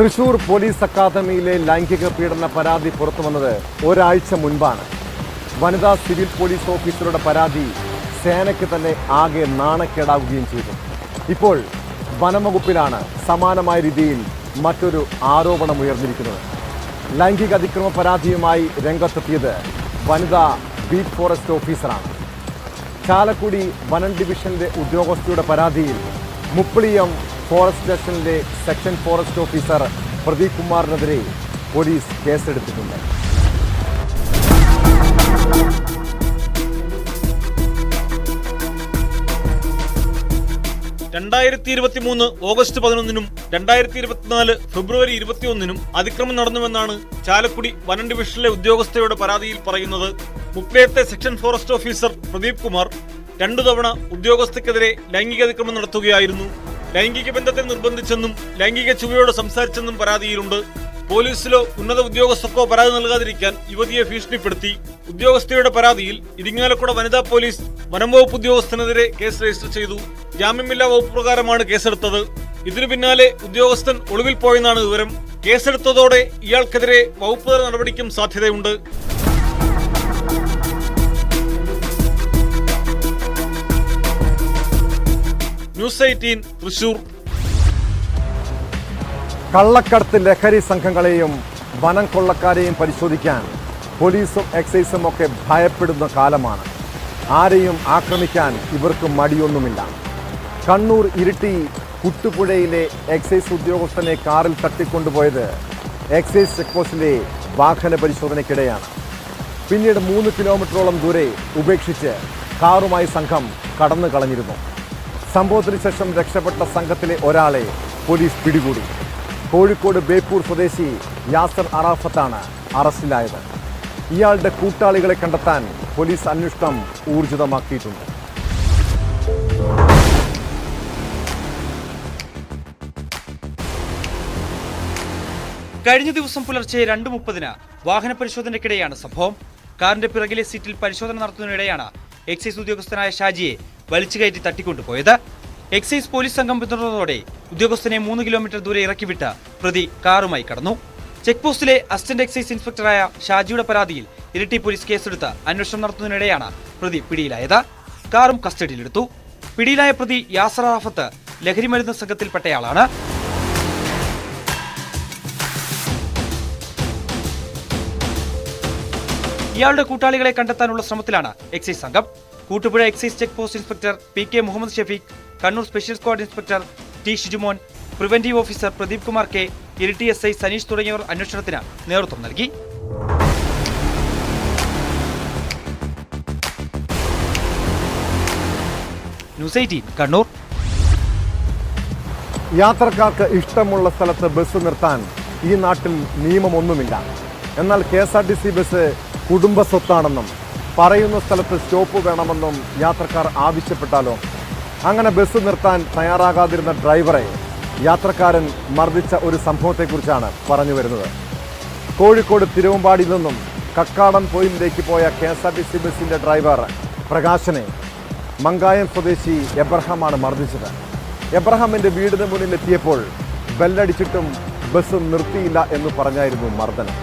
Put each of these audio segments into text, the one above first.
Thrissur police അക്കാദമിയിലെ ലൈംഗിക പീഡന പരാതി പുറത്തു വന്നത് ഒരാഴ്ച മുൻപാണ്. വനിതാ സിവിൽ പോലീസ് ഓഫീസറുടെ പരാതി സേനയ്ക്ക് തന്നെ ആകെ നാണക്കേടാവുകയും ചെയ്തു. ഇപ്പോൾ വനംവകുപ്പിലാണ് സമാനമായ രീതിയിൽ മറ്റൊരു ആരോപണം ഉയർന്നിരിക്കുന്നത്. ലൈംഗിക അതിക്രമ പരാതിയുമായി രംഗത്തെത്തിയത് വനിതാ ബീറ്റ് ഫോറസ്റ്റ് ഓഫീസറാണ്. ചാലക്കുടി വനം ഡിവിഷനിലെ ഉദ്യോഗസ്ഥയുടെ പരാതിയിൽ മുപ്പിളിയം ഫോറസ്റ്റ് സ്റ്റേഷനിലെ സെക്ഷൻ ഫോറസ്റ്റ് ഓഫീസർ പ്രദീപ് കുമാറിനെതിരെ പോലീസ് കേസെടുത്തിട്ടുണ്ട്. രണ്ടായിരത്തി ഇരുപത്തി മൂന്ന് ഓഗസ്റ്റ് പതിനൊന്നിനും രണ്ടായിരത്തി ഇരുപത്തിനാല് ഫെബ്രുവരി ഇരുപത്തിയൊന്നിനും അതിക്രമം നടന്നുവെന്നാണ് ചാലക്കുടി വനം ഡിവിഷനിലെ ഉദ്യോഗസ്ഥയുടെ പരാതിയിൽ പറയുന്നത്. മുക്ലേത്തെ section forest officer Pradeep Kumar രണ്ടു തവണ ഉദ്യോഗസ്ഥയ്ക്കെതിരെ ലൈംഗിക അതിക്രമം നടത്തുകയായിരുന്നു. ലൈംഗിക ബന്ധത്തെ നിർബന്ധിച്ചെന്നും ലൈംഗിക ചുവയോട് സംസാരിച്ചെന്നും പരാതിയിലുണ്ട്. പോലീസിലോ ഉന്നത ഉദ്യോഗസ്ഥർക്കോ പരാതി നൽകാതിരിക്കാൻ യുവതിയെ ഭീഷണിപ്പെടുത്തി. ഉദ്യോഗസ്ഥയുടെ പരാതിയിൽ ഇരിങ്ങാലക്കുട വനിതാ പോലീസ് വനം വകുപ്പ് ഉദ്യോഗസ്ഥനെതിരെ കേസ് രജിസ്റ്റർ ചെയ്തു. ജാമ്യമില്ലാ വകുപ്പ് പ്രകാരമാണ് കേസെടുത്തത്. ഇതിനു പിന്നാലെ ഉദ്യോഗസ്ഥൻ ഒളിവിൽ പോയെന്നാണ് വിവരം. കേസെടുത്തതോടെ ഇയാൾക്കെതിരെ വകുപ്പുതല നടപടിക്കും സാധ്യതയുണ്ട്. News eighteen Thrissur. കള്ളക്കടത്ത് ലഹരി സംഘങ്ങളെയും വനം കൊള്ളക്കാരെയും പരിശോധിക്കാൻ പോലീസും എക്സൈസും ഒക്കെ ഭയപ്പെടുന്ന കാലമാണ്. ആരെയും ആക്രമിക്കാൻ ഇവർക്ക് മടിയൊന്നുമില്ല. കണ്ണൂർ ഇരിട്ടി കുട്ടുപുഴയിലെ എക്സൈസ് ഉദ്യോഗസ്ഥനെ കാറിൽ തട്ടിക്കൊണ്ടുപോയത് എക്സൈസ് ചെക്ക് പോസ്റ്റിലെ വാഹന പരിശോധനയ്ക്കിടെയാണ്. പിന്നീട് മൂന്ന് കിലോമീറ്ററോളം ദൂരെ ഉപേക്ഷിച്ച് കാറുമായി സംഘം കടന്നു കളഞ്ഞിരുന്നു സംഭവത്തിന് ശേഷം രക്ഷപ്പെട്ട സംഘത്തിലെ ഒരാളെ പോലീസ് പിടികൂടി. കോഴിക്കോട് ബേപ്പൂർ സ്വദേശി യാസർ അറാഫത്താണ് അറസ്റ്റിലായത്. ഇയാളുടെ കൂട്ടാളികളെ കണ്ടെത്താൻ പോലീസ് അന്വേഷണം ഊർജിതമാക്കിയിട്ടുണ്ട്. കഴിഞ്ഞ ദിവസം പുലർച്ചെ രണ്ട് മുപ്പതിന് വാഹന പരിശോധനയ്ക്കിടെയാണ് സംഭവം. കാറിന്റെ പിറകിലെ സീറ്റിൽ പരിശോധന നടത്തുന്നതിനിടെയാണ് എക്സൈസ് ഉദ്യോഗസ്ഥനായ ഷാജിയെ വലിച്ചുകയറ്റി തട്ടിക്കൊണ്ടുപോയത്. എക്സൈസ് പോലീസ് സംഘം പിന്തുടർന്നതോടെ ഉദ്യോഗസ്ഥനെ മൂന്ന് കിലോമീറ്റർ ദൂരെ ഇറക്കിവിട്ട് പ്രതി കാറുമായി കടന്നു. ചെക്ക് പോസ്റ്റിലെ അസിസ്റ്റന്റ് എക്സൈസ് ഇൻസ്പെക്ടറായ ഷാജിയുടെ പരാതിയിൽ ഇരട്ടി പോലീസ് കേസെടുത്ത് അന്വേഷണം നടത്തുന്നതിനിടെയാണ് പ്രതി പിടിയിലായത്. കാറും കസ്റ്റഡിയിലെടുത്തു. പിടിയിലായ പ്രതി യാസർ റാഫത്ത് ലഹരിമരുന്ന് സംഘത്തിൽപ്പെട്ടയാളാണ്. ഇയാളുടെ കൂട്ടാളികളെ കണ്ടെത്താനുള്ള ശ്രമത്തിലാണ് എക്സൈസ് സംഘം. Koottupuzha excise check post inspector P K Muhammad Shafeeq Kannur special squad inspector T Shijumon preventive officer Pradeep Kumar K Iritty S I Saneesh തുടങ്ങിയവർ അന്വേഷണത്തിന് നേതൃത്വം നൽകി. News eighteen Kannur. യാത്രക്കാർക്ക് ഇഷ്ടമുള്ള സ്ഥലത്ത് ബസ് നിർത്താൻ ഈ നാട്ടിൽ നിയമമൊന്നുമില്ല. എന്നാൽ K S R T C bus കുടുംബ സ്വത്താണെന്നും പറയുന്ന സ്ഥലത്ത് സ്റ്റോപ്പ് വേണമെന്നും യാത്രക്കാർ ആവശ്യപ്പെട്ടാലോ? അങ്ങനെ ബസ് നിർത്താൻ തയ്യാറാകാതിരുന്ന ഡ്രൈവറെ യാത്രക്കാരൻ മർദ്ദിച്ച ഒരു സംഭവത്തെക്കുറിച്ചാണ് പറഞ്ഞു വരുന്നത്. കോഴിക്കോട് തിരുവമ്പാടിയിൽ നിന്നും കക്കാടം പോയിന്റിലേക്ക് പോയ K S R T C ബസിന്റെ ഡ്രൈവർ പ്രകാശനെ മങ്കായം സ്വദേശി എബ്രഹാമാണ് മർദ്ദിച്ചത്. എബ്രഹാമിന്റെ വീടിന് മുന്നിൽ എത്തിയപ്പോൾ ബെല്ലടിച്ചിട്ടും ബസ് നിർത്തിയില്ല എന്ന് പറഞ്ഞായിരുന്നു മർദ്ദനം.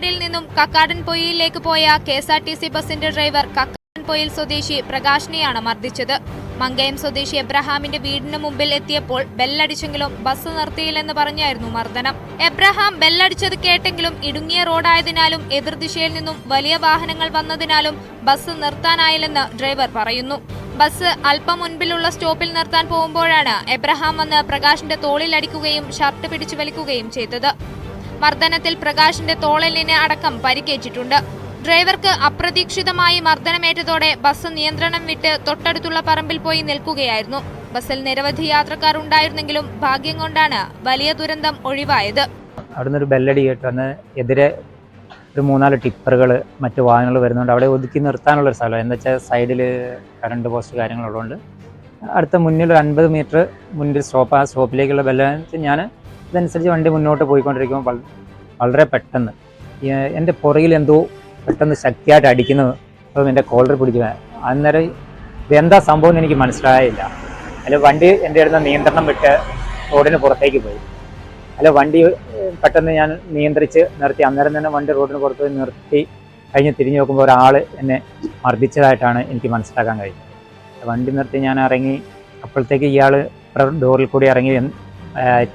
തിരുവമ്പാടിയിൽ നിന്നും കക്കാടൻ പൊയിലേക്ക് പോയ K S R T C ബസിന്റെ ഡ്രൈവർ കക്കാടൻ പൊയിൽ സ്വദേശി പ്രകാശിനെയാണ് മർദ്ദിച്ചത്. മങ്കയം സ്വദേശി എബ്രഹാമിന്റെ വീടിന് മുമ്പിൽ എത്തിയപ്പോൾ ബെല്ലടിച്ചെങ്കിലും ബസ് നിർത്തിയില്ലെന്ന് പറഞ്ഞായിരുന്നു മർദ്ദനം. എബ്രഹാം ബെല്ലടിച്ചത് കേട്ടെങ്കിലും ഇടുങ്ങിയ റോഡായതിനാലും എതിർദിശയിൽ നിന്നും വലിയ വാഹനങ്ങൾ വന്നതിനാലും ബസ് നിർത്താനായില്ലെന്ന് ഡ്രൈവർ പറയുന്നു. ബസ് അല്പം മുൻപിലുള്ള സ്റ്റോപ്പിൽ നിർത്താൻ പോകുമ്പോഴാണ് എബ്രഹാം വന്ന് പ്രകാശിന്റെ തോളിലടിക്കുകയും ഷർട്ട് പിടിച്ചു വലിക്കുകയും ചെയ്തത്. മർദ്ദനത്തിൽ പ്രകാശിന്റെ തോളലിന് അടക്കം പരിക്കേറ്റിട്ടുണ്ട്. ഡ്രൈവർക്ക് അപ്രതീക്ഷിതമായി മർദ്ദനമേറ്റതോടെ ബസ് നിയന്ത്രണം വിട്ട് തൊട്ടടുത്തുള്ള പറമ്പിൽ പോയി നിൽക്കുകയായിരുന്നു. ബസ്സിൽ നിരവധി യാത്രക്കാർ ഉണ്ടായിരുന്നെങ്കിലും ഭാഗ്യം കൊണ്ടാണ് വലിയ ദുരന്തം ഒഴിവായത്. അവിടുന്ന് ഒരു ബെല്ലടി കേട്ടു അന്ന് എതിരെ ഒരു മൂന്നാൽ ടിപ്പറുകൾ മറ്റു വാഹനങ്ങൾ വരുന്നുണ്ട്. അവിടെ ഒതുക്കി നിർത്താനുള്ള ഒരു സ്ഥലം. എന്താ വെച്ചാൽ സൈഡിൽ കറണ്ട് പോസ്റ്റ് കാര്യങ്ങളുള്ളതുകൊണ്ട് അടുത്ത മുന്നിൽ ഒരു അൻപത് മീറ്റർ മുന്നിൽ സ്റ്റോപ്പ് ആ സ്റ്റോപ്പിലേക്കുള്ള ബെല്ല ഞാൻ ഇതനുസരിച്ച് വണ്ടി മുന്നോട്ട് പോയിക്കൊണ്ടിരിക്കുമ്പോൾ വളരെ പെട്ടെന്ന് എന്റെ പുറകിൽ എന്തോ പെട്ടെന്ന് ശക്തിയായിട്ട് അടിക്കുന്നത് അപ്പം എന്റെ കോളർ പിടിച്ചു അന്നേരം ഇതെന്താ സംഭവം എന്ന് എനിക്ക് മനസ്സിലായില്ല. അല്ല വണ്ടി എന്റെ അടുത്ത് നിയന്ത്രണം വിട്ട് റോഡിന് പുറത്തേക്ക് പോയി. അല്ല വണ്ടി പെട്ടെന്ന് ഞാൻ നിയന്ത്രിച്ച് നിർത്തി. അന്നേരം തന്നെ വണ്ടി റോഡിന് പുറത്ത് പോയി നിർത്തി കഴിഞ്ഞ് തിരിഞ്ഞു നോക്കുമ്പോൾ ഒരാൾ എന്നെ മർദ്ദിച്ചതായിട്ടാണ് എനിക്ക് മനസ്സിലാക്കാൻ കഴിഞ്ഞത് വണ്ടി നിർത്തി ഞാൻ ഇറങ്ങി അപ്പോഴത്തേക്ക് ഇയാൾ ഡോറിൽ കൂടി ഇറങ്ങി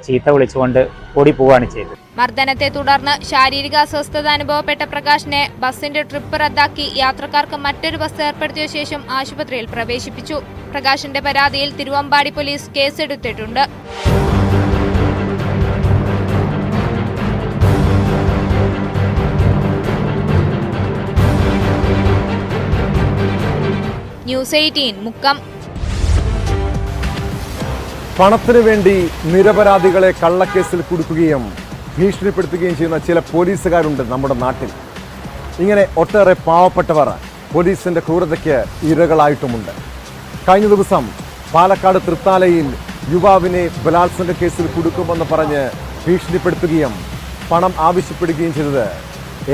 ചീത്ത വിളിച്ചുകൊണ്ട് ഓടി പോവുകയാണ് ചെയ്തത്. മർദ്ദനത്തെ തുടർന്ന് ശാരീരിക അസ്വസ്ഥത അനുഭവപ്പെട്ട പ്രകാശിനെ ബസിന്റെ ട്രിപ്പ് റദ്ദാക്കി യാത്രക്കാർക്ക് മറ്റൊരു ബസ് ഏർപ്പെടുത്തിയ ശേഷം ആശുപത്രിയിൽ പ്രവേശിപ്പിച്ചു. പ്രകാശിന്റെ പരാതിയിൽ തിരുവമ്പാടി പോലീസ് കേസെടുത്തിട്ടുണ്ട്. News eighteen Mukkam. പണത്തിനു വേണ്ടി നിരപരാധികളെ കള്ളക്കേസിൽ കുടുക്കുകയും ഭീഷണിപ്പെടുത്തുകയും ചെയ്യുന്ന ചില പോലീസുകാരുണ്ട് നമ്മുടെ നാട്ടിൽ. ഇങ്ങനെ ഒട്ടേറെ പാവപ്പെട്ടവർ പോലീസിന്റെ ക്രൂരതയ്ക്ക് ഇരകളായിട്ടുമുണ്ട്. കഴിഞ്ഞ ദിവസം പാലക്കാട് തൃത്താലയിൽ യുവാവിനെ ബലാത്സംഗ കേസിൽ കുടുക്കുമെന്ന് പറഞ്ഞ് ഭീഷണിപ്പെടുത്തുകയും പണം ആവശ്യപ്പെടുകയും ചെയ്തത്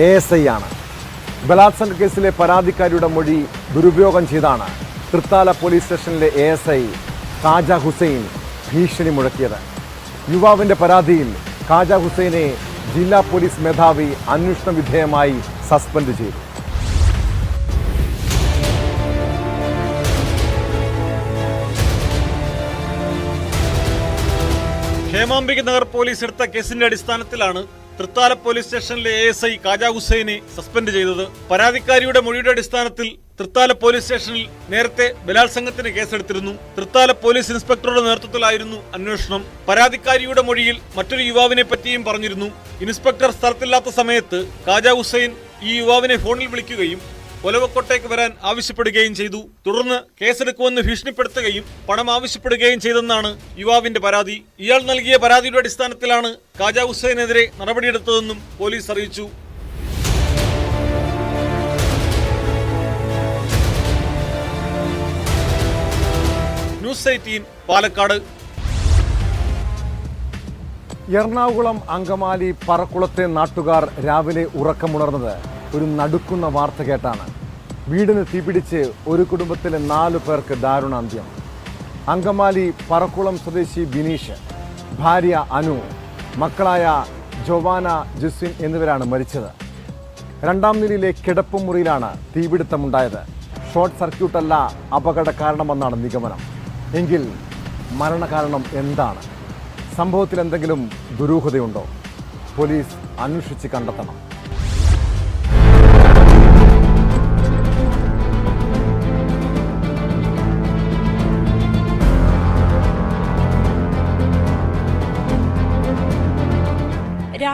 എ എസ് ഐ ആണ്. ബലാത്സംഗ കേസിലെ പരാതിക്കാരിയുടെ മൊഴി ദുരുപയോഗം ചെയ്താണ് തൃത്താല പോലീസ് സ്റ്റേഷനിലെ A S I Khaja Hussain ഭീഷണി മുഴക്കിയത്. യുവാവിന്റെ പരാതിയിൽ ഖാജ ഹുസൈനെ ജില്ലാ പോലീസ് മേധാവി അന്വേഷണ വിധേയമായി സസ്പെൻഡ് ചെയ്തു. ഹേമാംബിക നഗർ പോലീസ് എടുത്ത കേസിന്റെ അടിസ്ഥാനത്തിലാണ് തൃത്താല പോലീസ് സ്റ്റേഷനിലെ എ എസ് ഐ കാജ ഹുസൈനെ സസ്പെൻഡ് ചെയ്തത്. പരാതിക്കാരിയുടെ മൊഴിയുടെ അടിസ്ഥാനത്തിൽ തൃത്താല പോലീസ് സ്റ്റേഷനിൽ നേരത്തെ ബലാത്സംഗത്തിന് കേസെടുത്തിരുന്നു. തൃത്താല പോലീസ് ഇൻസ്പെക്ടറുടെ നേതൃത്വത്തിലായിരുന്നു അന്വേഷണം. പരാതിക്കാരിയുടെ മൊഴിയിൽ മറ്റൊരു യുവാവിനെ പറ്റിയും പറഞ്ഞിരുന്നു. ഇൻസ്പെക്ടർ സ്ഥലത്തില്ലാത്ത സമയത്ത് കാജ ഹുസൈൻ ഈ യുവാവിനെ ഫോണിൽ വിളിക്കുകയും ഒലവക്കോട്ടേക്ക് വരാൻ ആവശ്യപ്പെടുകയും ചെയ്തു. തുടർന്ന് കേസെടുക്കുമെന്ന് ഭീഷണിപ്പെടുത്തുകയും പണം ആവശ്യപ്പെടുകയും ചെയ്തെന്നാണ് യുവാവിന്റെ പരാതി. ഇയാൾ നൽകിയ പരാതിയുടെ അടിസ്ഥാനത്തിലാണ് കാജ ഹുസൈനെതിരെ നടപടിയെടുത്തതെന്നും പോലീസ് അറിയിച്ചു. News eighteen Palakkad. Ernakulam Angamaly പറക്കുളത്തെ നാട്ടുകാർ രാവിലെ ഉറക്കമുണർന്നത്. ഒരു നടുക്കുന്ന വാർത്ത കേട്ടാണ്. വീടിന് തീപിടിച്ച് ഒരു കുടുംബത്തിലെ നാലു പേർക്ക് ദാരുണാന്ത്യം. അങ്കമാലി പറക്കുളം സ്വദേശി ബിനീഷ് ഭാര്യ അനു മക്കളായ ജോവാന ജുസിൻ എന്നിവരാണ് മരിച്ചത്. രണ്ടാം നിലയിലെ കിടപ്പുമുറിയിലാണ് തീപിടുത്തമുണ്ടായത്. ഷോർട്ട് സർക്യൂട്ടല്ല അപകട കാരണമെന്നാണ് നിഗമനം. എങ്കിൽ മരണകാരണം എന്താണ്? സംഭവത്തിൽ എന്തെങ്കിലും ദുരൂഹതയുണ്ടോ? പോലീസ് അന്വേഷിച്ച് കണ്ടെത്തണം.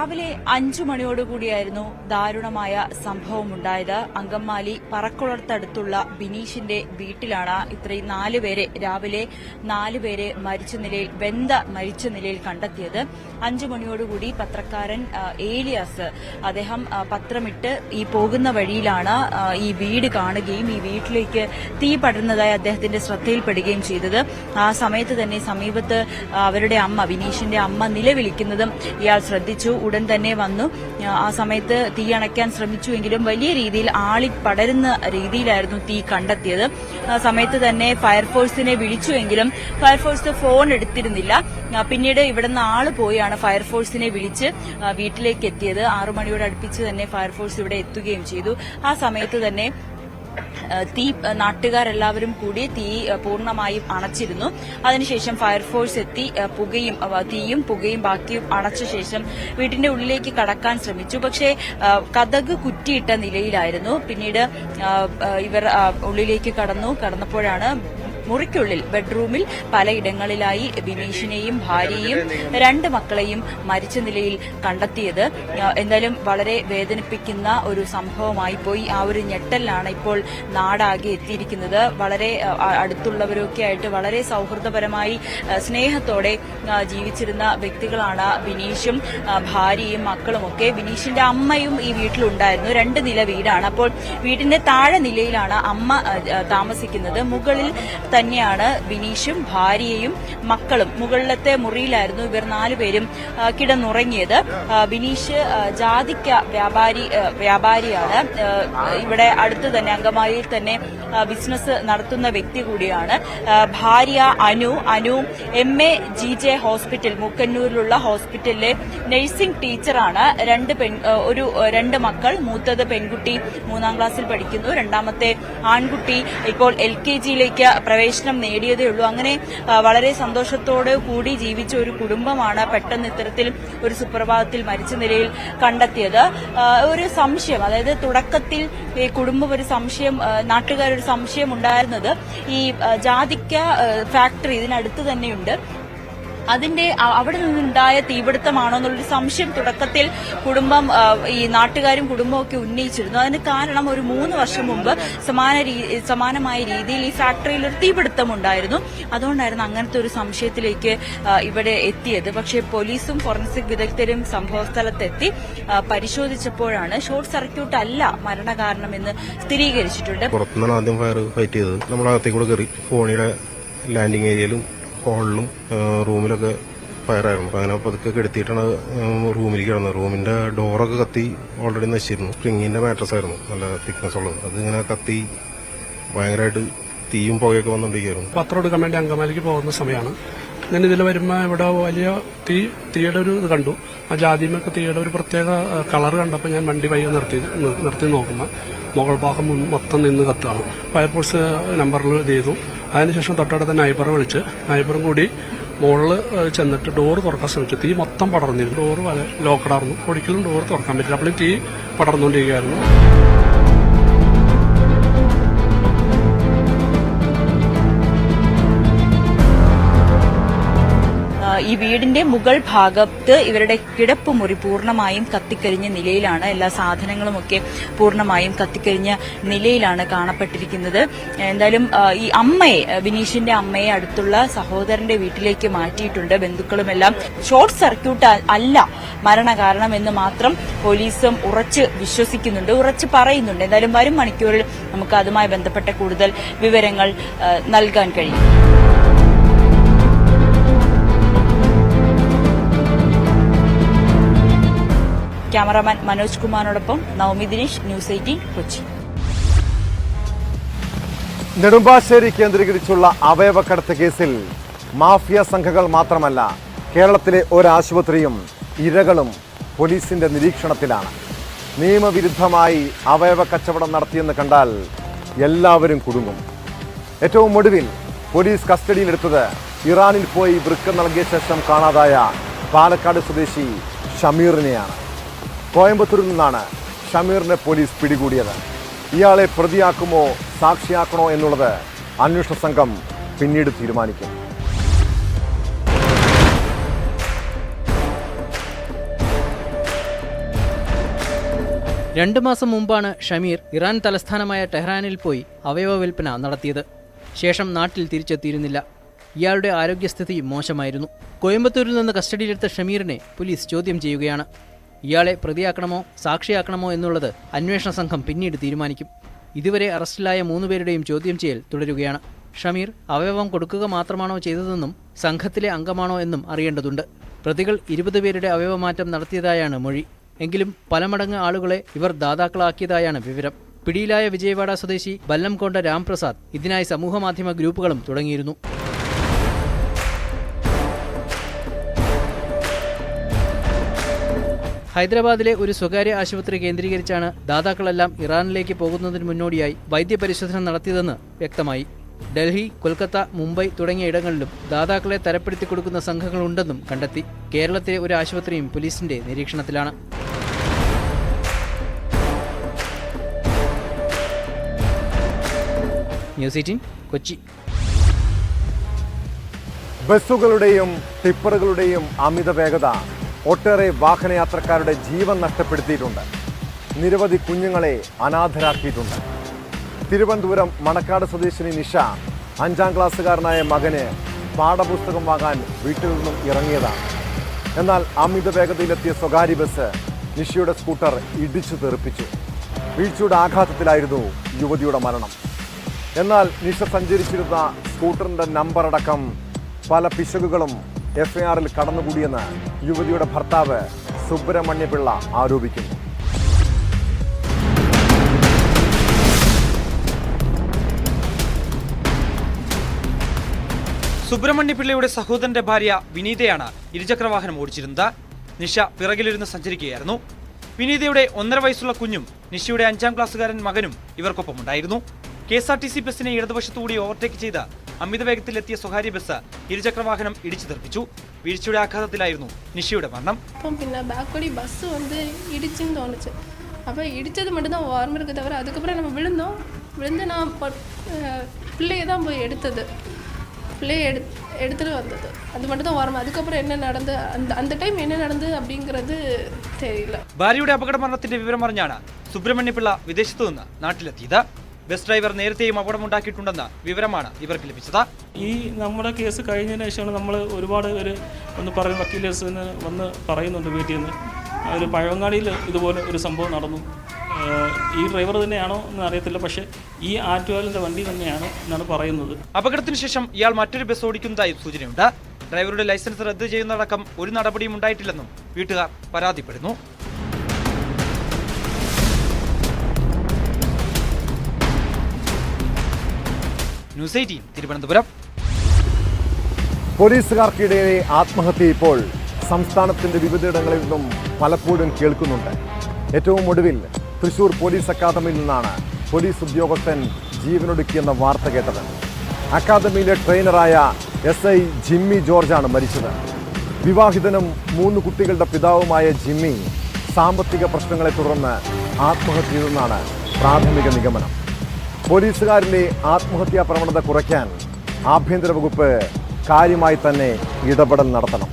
രാവിലെ അഞ്ചു മണിയോടുകൂടിയായിരുന്നു ദാരുണമായ സംഭവം ഉണ്ടായത് അങ്കമാലി പറക്കുളത്തടുത്തുള്ള ബിനീഷിന്റെ വീട്ടിലാണ് ഇത്രയും നാലുപേരെ രാവിലെ നാലുപേരെ മരിച്ച നിലയിൽ വെന്ത മരിച്ച നിലയിൽ കണ്ടെത്തിയത്. അഞ്ചു മണിയോടുകൂടി പത്രക്കാരൻ ഏലിയാസ് അദ്ദേഹം പത്രമിട്ട് ഈ പോകുന്ന വഴിയിലാണ് ഈ വീട് കാണുകയും ഈ വീട്ടിലേക്ക് തീ പടരുന്നതായി അദ്ദേഹത്തിന്റെ ശ്രദ്ധയിൽപ്പെടുകയും ചെയ്തത്. ആ സമയത്ത് തന്നെ സമീപത്ത് അവരുടെ അമ്മ ബിനീഷിന്റെ അമ്മ നിലവിളിക്കുന്നതും ഇയാൾ ശ്രദ്ധിച്ചു. ഉടൻ തന്നെ വന്നു. ആ, സമയത്ത് തീ അണയ്ക്കാൻ ശ്രമിച്ചുവെങ്കിലും വലിയ രീതിയിൽ ആളി പടരുന്ന രീതിയിലായിരുന്നു തീ കണ്ടെത്തിയത്. ആ സമയത്ത് തന്നെ ഫയർഫോഴ്സിനെ വിളിച്ചുവെങ്കിലും ഫയർഫോഴ്സ് ഫോൺ എടുത്തിരുന്നില്ല. പിന്നീട് ഇവിടുന്ന് ആൾ പോയാണ് ഫയർഫോഴ്സിനെ വിളിച്ച് വീട്ടിലേക്ക് എത്തിയത്. ആറുമണിയോട് അടുപ്പിച്ച് തന്നെ ഫയർഫോഴ്സ് ഇവിടെ എത്തുകയും ചെയ്തു. ആ സമയത്ത് തന്നെ തീ നാട്ടുകാരെല്ലാവരും കൂടി തീ പൂർണമായും അണച്ചിരുന്നു. അതിനുശേഷം ഫയർഫോഴ്സ് എത്തി പുകയും തീയും പുകയും ബാക്കിയും അണച്ച ശേഷം വീട്ടിന്റെ ഉള്ളിലേക്ക് കടക്കാൻ ശ്രമിച്ചു. പക്ഷേ കഥക് കുറ്റിയിട്ട നിലയിലായിരുന്നു. പിന്നീട് ഇവർ ഉള്ളിലേക്ക് കടന്നു. കടന്നപ്പോഴാണ് മുറിക്കുള്ളിൽ ബെഡ്റൂമിൽ പലയിടങ്ങളിലായി ബിനീഷിനെയും ഭാര്യയെയും രണ്ട് മക്കളെയും മരിച്ച നിലയിൽ കണ്ടെത്തിയത്. എന്തായാലും വളരെ വേദനിപ്പിക്കുന്ന ഒരു സംഭവമായി പോയി. ആ ഒരു ഞെട്ടലിലാണ് ഇപ്പോൾ നാടാകെ എത്തിയിരിക്കുന്നത്. വളരെ അടുത്തുള്ളവരൊക്കെ ആയിട്ട് വളരെ സൗഹൃദപരമായി സ്നേഹത്തോടെ ജീവിച്ചിരുന്ന വ്യക്തികളാണ് ബിനീഷും ഭാര്യയും മക്കളുമൊക്കെ ബിനീഷിന്റെ അമ്മയും ഈ വീട്ടിലുണ്ടായിരുന്നു. രണ്ട് നില വീടാണ്. അപ്പോൾ വീടിന്റെ താഴെ നിലയിലാണ് അമ്മ താമസിക്കുന്നത്. മുകളിൽ തന്നെയാണ് ബിനീഷും ഭാര്യയും മക്കളും. മുകളിലത്തെ മുറിയിലായിരുന്നു ഇവർ നാലുപേരും കിടന്നുറങ്ങിയത്. ബിനീഷ് ജാതിക്ക വ്യാപാരി വ്യാപാരിയാണ്. ഇവിടെ അടുത്ത് തന്നെ അങ്കമാലിയിൽ തന്നെ ബിസിനസ് നടത്തുന്ന വ്യക്തി കൂടിയാണ്. ഭാര്യ Anu Anu M A G J hospital മുക്കന്നൂരിലുള്ള ഹോസ്പിറ്റലിലെ നഴ്സിംഗ് ടീച്ചറാണ്. രണ്ട് പെൺ ഒരു രണ്ട് മക്കൾ മൂത്തത് പെൺകുട്ടി മൂന്നാം ക്ലാസ്സിൽ പഠിക്കുന്നു. രണ്ടാമത്തെ ആൺകുട്ടി ഇപ്പോൾ എൽ കെ ജിയിലേക്ക് പ്രവേശനം നേടിയതേ ഉള്ളൂ. അങ്ങനെ വളരെ സന്തോഷത്തോടെ കൂടി ജീവിച്ച ഒരു കുടുംബമാണ് പെട്ടെന്ന് ഇത്തരത്തിൽ ഒരു സുപ്രഭാതത്തിൽ മരിച്ച നിലയിൽ കണ്ടെത്തിയത്. ഒരു സംശയം അതായത് തുടക്കത്തിൽ ഈ കുടുംബം ഒരു സംശയം നാട്ടുകാരൊരു സംശയം ഉണ്ടായിരുന്നത് ഈ ജാതിക്ക ഫാക്ടറി ഇതിനടുത്ത് തന്നെയുണ്ട്. അതിന്റെ അവിടെ നിന്നുണ്ടായ തീപിടുത്തമാണോ എന്നുള്ളൊരു സംശയം തുടക്കത്തിൽ കുടുംബം ഈ നാട്ടുകാരും കുടുംബവും ഒക്കെ ഉന്നയിച്ചിരുന്നു. അതിന് കാരണം ഒരു മൂന്ന് വർഷം മുമ്പ് സമാന സമാനമായ രീതിയിൽ ഈ ഫാക്ടറിയിൽ ഒരു തീപിടുത്തം ഉണ്ടായിരുന്നു അതുകൊണ്ടായിരുന്നു അങ്ങനത്തെ ഒരു സംശയത്തിലേക്ക് ഇവിടെ എത്തിയത്. പക്ഷേ പോലീസും ഫോറൻസിക് വിദഗ്ധരും സംഭവസ്ഥലത്തെത്തി പരിശോധിച്ചപ്പോഴാണ് ഷോർട്ട് സർക്യൂട്ട് അല്ല മരണകാരണമെന്ന് സ്ഥിരീകരിച്ചിട്ടുണ്ട്. പുറത്തുനിന്നാണ് ആദ്യം ഫയർ ഫൈറ്റ് ചെയ്തത്. നമ്മൾ അകത്തേക്ക് കൂടെ കയറി ഫോണിയുടെ ലാൻഡിംഗ് ഏരിയയിലും ഹോളിലും റൂമിലൊക്കെ ഫയറായിരുന്നു അപ്പോൾ അങ്ങനെ പതുക്കെ കെടുത്തിയിട്ടാണ് റൂമിലേക്ക് കിടന്നത്. റൂമിന്റെ ഡോറൊക്കെ കത്തി ഓൾറെഡി നശിച്ചിരുന്നു. സ്പ്രിങ്ങിന്റെ മാട്രസ് ആയിരുന്നു. നല്ല തിക്നെസ് ഉള്ളത്. അതിങ്ങനെ കത്തി ഭയങ്കരമായിട്ട് തീയും പുകയൊക്കെ വന്നുകൊണ്ടിരിക്കുകയായിരുന്നു പത്രം എടുക്കാൻ വേണ്ടി അങ്കമാലിക്ക് പോകുന്ന സമയമാണ്. ഞാൻ ഇതിൽ വരുമ്പോൾ ഇവിടെ വലിയ തീ തീയുടെ ഒരു ഇത് കണ്ടു. ആ ജാതിമൊക്കെ തീയുടെ ഒരു പ്രത്യേക കളർ കണ്ടപ്പോൾ ഞാൻ വണ്ടി പയ്യെ നിർത്തി നിർത്തി നോക്കുമ്പോൾ മുകൾ ഭാഗം മൊത്തം നിന്ന് കത്തുകയാണ്. ഫയർഫോഴ്സ് നമ്പറിൽ ഇത് ചെയ്തു. അതിനുശേഷം തന്നെ നൈബറെ വിളിച്ച് നൈബറും കൂടി മുകളിൽ ചെന്നിട്ട് ഡോർ തുറക്കാൻ ശ്രമിച്ചു. തീ മൊത്തം പടർന്നിരുന്നു. ഡോർ ലോക്കഡായിരുന്നു ഒരിക്കലും ഡോർ തുറക്കാൻ പറ്റില്ല. അപ്പോഴും തീ പടർന്നുകൊണ്ടിരിക്കുകയായിരുന്നു. ഈ വീടിന്റെ മുകൾ ഭാഗത്ത് ഇവരുടെ കിടപ്പ് മുറി പൂർണമായും കത്തിക്കരിഞ്ഞ നിലയിലാണ്. എല്ലാ സാധനങ്ങളുമൊക്കെ പൂർണമായും കത്തിക്കരിഞ്ഞ നിലയിലാണ് കാണപ്പെട്ടിരിക്കുന്നത്. എന്തായാലും ഈ അമ്മയെ ബിനീഷിന്റെ അമ്മയെ അടുത്തുള്ള സഹോദരന്റെ വീട്ടിലേക്ക് മാറ്റിയിട്ടുണ്ട് ബന്ധുക്കളുമെല്ലാം. ഷോർട്ട് സർക്യൂട്ട് അല്ല മരണകാരണം എന്ന് മാത്രം പോലീസും ഉറച്ച് വിശ്വസിക്കുന്നുണ്ട് ഉറച്ച് പറയുന്നുണ്ട്. എന്തായാലും വരും മണിക്കൂറിൽ നമുക്ക് അതുമായി ബന്ധപ്പെട്ട കൂടുതൽ വിവരങ്ങൾ നൽകാൻ കഴിയും. ക്യാമറാമാൻ മനോജ് കുമാറിനോടൊപ്പം നവമി ദിനേശ് ന്യൂസ് എയ്റ്റീൻ കൊച്ചി. നെടുമ്പാശ്ശേരി കേന്ദ്രീകരിച്ചുള്ള അവയവക്കടത്ത് കേസിൽ മാഫിയ സംഘങ്ങൾ മാത്രമല്ല കേരളത്തിലെ ഒരാശുപത്രിയും ഇരകളും പോലീസിന്റെ നിരീക്ഷണത്തിലാണ്. നിയമവിരുദ്ധമായി അവയവ കച്ചവടം നടത്തിയെന്ന് കണ്ടാൽ എല്ലാവരും കുടുങ്ങും. ഏറ്റവും ഒടുവിൽ പോലീസ് കസ്റ്റഡിയിലെടുത്തത് ഇറാനിൽ പോയി വൃക്ക നൽകിയ ശേഷം കാണാതായ പാലക്കാട് സ്വദേശി ഷമീറിനെയാണ്. കോയമ്പത്തൂരിൽ നിന്നാണ് ഷമീറിനെ പോലീസ് പിടികൂടിയത്. ഇയാളെ പ്രതിയാക്കുമോ സാക്ഷിയാക്കണോ എന്നുള്ളത് അന്വേഷണ സംഘം പിന്നീട് തീരുമാനിക്കും. രണ്ടു മാസം മുമ്പാണ് ഷമീർ ഇറാൻ തലസ്ഥാനമായ ടെഹ്റാനിൽ പോയി അവയവ വിൽപ്പന നടത്തിയത്. ശേഷം നാട്ടിൽ തിരിച്ചെത്തിയിരുന്നില്ല. ഇയാളുടെ ആരോഗ്യസ്ഥിതി മോശമായിരുന്നു. കോയമ്പത്തൂരിൽ നിന്ന് കസ്റ്റഡിയിലെടുത്ത ഷമീറിനെ പോലീസ് ചോദ്യം ചെയ്യുകയാണ്. ഇയാളെ പ്രതിയാക്കണമോ സാക്ഷിയാക്കണമോ എന്നുള്ളത് അന്വേഷണ സംഘം പിന്നീട് തീരുമാനിക്കും. ഇതുവരെ അറസ്റ്റിലായ മൂന്നുപേരുടെയും ചോദ്യം ചെയ്യൽ തുടരുകയാണ്. ഷമീർ അവയവം കൊടുക്കുക മാത്രമാണോ ചെയ്തതെന്നും സംഘത്തിലെ അംഗമാണോ എന്നും അറിയേണ്ടതുണ്ട്. പ്രതികൾ ഇരുപത് പേരുടെ അവയവമാറ്റം നടത്തിയതായാണ് മൊഴി. എങ്കിലും പലമടങ്ങ് ആളുകളെ ഇവർ ദാതാക്കളാക്കിയതായാണ് വിവരം. പിടിയിലായ വിജയവാഡ സ്വദേശി ബല്ലംകൊണ്ട രാംപ്രസാദ് ഇതിനായി സമൂഹമാധ്യമ ഗ്രൂപ്പുകളും തുടങ്ങിയിരുന്നു. ഹൈദരാബാദിലെ ഒരു സ്വകാര്യ ആശുപത്രി കേന്ദ്രീകരിച്ചാണ് ദാതാക്കളെല്ലാം ഇറാനിലേക്ക് പോകുന്നതിന് മുന്നോടിയായി വൈദ്യപരിശോധന നടത്തിയതെന്ന് വ്യക്തമായി. ഡൽഹി കൊൽക്കത്ത മുംബൈ തുടങ്ങിയ ഇടങ്ങളിലും ദാതാക്കളെ തരപ്പെടുത്തി കൊടുക്കുന്ന സംഘങ്ങളുണ്ടെന്നും കണ്ടെത്തി. കേരളത്തിലെ ഒരു ആശുപത്രിയും പോലീസിന്റെ നിരീക്ഷണത്തിലാണ്. കൊച്ചി. ബസ്സുകളുടെയും ടിപ്പറുകളുടെയും അമിത വേഗത ഒട്ടേറെ വാഹനയാത്രക്കാരുടെ ജീവൻ നഷ്ടപ്പെടുത്തിയിട്ടുണ്ട്. നിരവധി കുഞ്ഞുങ്ങളെ അനാഥരാക്കിയിട്ടുണ്ട്. തിരുവനന്തപുരം മണക്കാട് സ്വദേശിനി നിഷ അഞ്ചാം ക്ലാസ്സുകാരനായ മകന് പാഠപുസ്തകം വാങ്ങാൻ വീട്ടിൽ നിന്നും ഇറങ്ങിയതാണ്. എന്നാൽ അമിത വേഗതയിലെത്തിയ സ്വകാര്യ ബസ് നിഷയുടെ സ്കൂട്ടർ ഇടിച്ചു തെറിപ്പിച്ചു. വീഴ്ചയുടെ ആഘാതത്തിലായിരുന്നു യുവതിയുടെ മരണം. എന്നാൽ നിഷ സഞ്ചരിച്ചിരുന്ന സ്കൂട്ടറിന്റെ നമ്പറടക്കം പല പിശകുകളും എഫ്ഐആറിൽ കടന്നുകൂടിയെന്ന് യുവതിയുടെ ഭർത്താവ് സുബ്രഹ്മണ്യപിള്ള ആരോപിക്കുന്നു. സുബ്രഹ്മണ്യപിള്ളയുടെ സഹോദരന്റെ ഭാര്യ വിനീതയാണ് ഇരുചക്രവാഹനം ഓടിച്ചിരുന്നത്. നിഷ പിറകിലിരുന്ന് സഞ്ചരിക്കുകയായിരുന്നു. വിനീതയുടെ ഒന്നര വയസ്സുള്ള കുഞ്ഞും നിഷയുടെ അഞ്ചാം ക്ലാസ്സുകാരൻ മകനും ഇവർക്കൊപ്പമുണ്ടായിരുന്നു. K S R T C ബസ്സിനെ ഇടതുവശത്തുകൂടി ഓവർടേക്ക് ചെയ്ത് അമിത വേഗത്തിലെത്തിയ സ്വകാര്യ ബസ് ഇരുചക്രവാഹനം ഇടിച്ചു തെറിപ്പിച്ചു വീഴ്ചയുടെ ആഘാതത്തിലായിരുന്നു നിഷയുടെ മരണം അപ്പം പിന്നെ பேக்கோடி பஸ்ஸு வந்து இடிச்சுன்னு தோணுச்சு அப்போ இடித்தது மட்டும்தான் ஓர்ம இருக்கு தவிர அதுக்கப்புறம் நம்ம விழுந்தோம் விழுந்து நான் ப- அஹ் பிள்ளையை தான் போய் எடுத்தது பிள்ளையை எடு எடுத்துட்டு வந்தது அது மட்டும் தான் ஓரமாக அதுக்கப்புறம் என்ன நடந்து அந்த அந்த டைம் என்ன நடந்தது அப்படிங்கிறது தெரியல ഭാര്യയുടെ അപകട മരണത്തിന്റെ വിവരം അറിഞ്ഞാണ് സുബ്രഹ്മണ്യ പിള്ള വിദേശത്തു നിന്ന് നാട്ടിലെത്തിയത് ബസ് ഡ്രൈവർ നേരത്തെയും അപകടമുണ്ടാക്കിയിട്ടുണ്ടെന്ന വിവരമാണ് ഇവർക്ക് ലഭിച്ചത്. ഈ നമ്മുടെ കേസ് കഴിഞ്ഞതിന് ശേഷമാണ് നമ്മൾ ഒരുപാട് പേര് ഒന്ന് പറയുന്ന വക്കീലേഴ്സിന് വന്ന് പറയുന്നുണ്ട് വീട്ടിൽ നിന്ന് ഒരു പഴവങ്ങാടിയിൽ ഇതുപോലെ ഒരു സംഭവം നടന്നു. ഈ ഡ്രൈവർ തന്നെയാണോ എന്ന് അറിയത്തില്ല പക്ഷേ ഈ ആറ്റുകാലിന്റെ വണ്ടി തന്നെയാണ് എന്നാണ് പറയുന്നത്. അപകടത്തിന് ശേഷം ഇയാൾ മറ്റൊരു ബസ് ഓടിക്കുന്നതായി സൂചനയുണ്ട്. ഡ്രൈവറുടെ ലൈസൻസ് റദ്ദ് ചെയ്യുന്നതടക്കം ഒരു നടപടിയും ഉണ്ടായിട്ടില്ലെന്നും വീട്ടുകാർ പരാതിപ്പെടുന്നു. News Eighteen Thiruvananthapuram. പോലീസുകാർക്കിടയിലെ ആത്മഹത്യ ഇപ്പോൾ സംസ്ഥാനത്തിന്റെ വിവിധയിടങ്ങളിൽ നിന്നും പലപ്പോഴും കേൾക്കുന്നുണ്ട്. ഏറ്റവും ഒടുവിൽ തൃശൂർ പോലീസ് അക്കാദമിയിൽ നിന്നാണ് പോലീസ് ഉദ്യോഗസ്ഥൻ ജീവനൊടുക്കിയെന്ന വാർത്ത കേട്ടത്. അക്കാദമിയിലെ ട്രെയിനറായ എസ് ഐ ജിമ്മി ജോർജാണ് മരിച്ചത്. വിവാഹിതനും മൂന്ന് കുട്ടികളുടെ പിതാവുമായ ജിമ്മി സാമ്പത്തിക പ്രശ്നങ്ങളെ തുടർന്ന് ആത്മഹത്യ ചെയ്തെന്നാണ് പ്രാഥമിക നിഗമനം. പോലീസുകാരിലെ ആത്മഹത്യാ പ്രവണത കുറയ്ക്കാൻ ആഭ്യന്തര വകുപ്പ് കാര്യമായി തന്നെ ഇടപെടൽ നടത്തണം.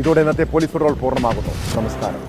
ഇതോടെ ഇന്നത്തെ പോലീസ് പെട്രോൾ പൂർണമാകുന്നു. നമസ്കാരം.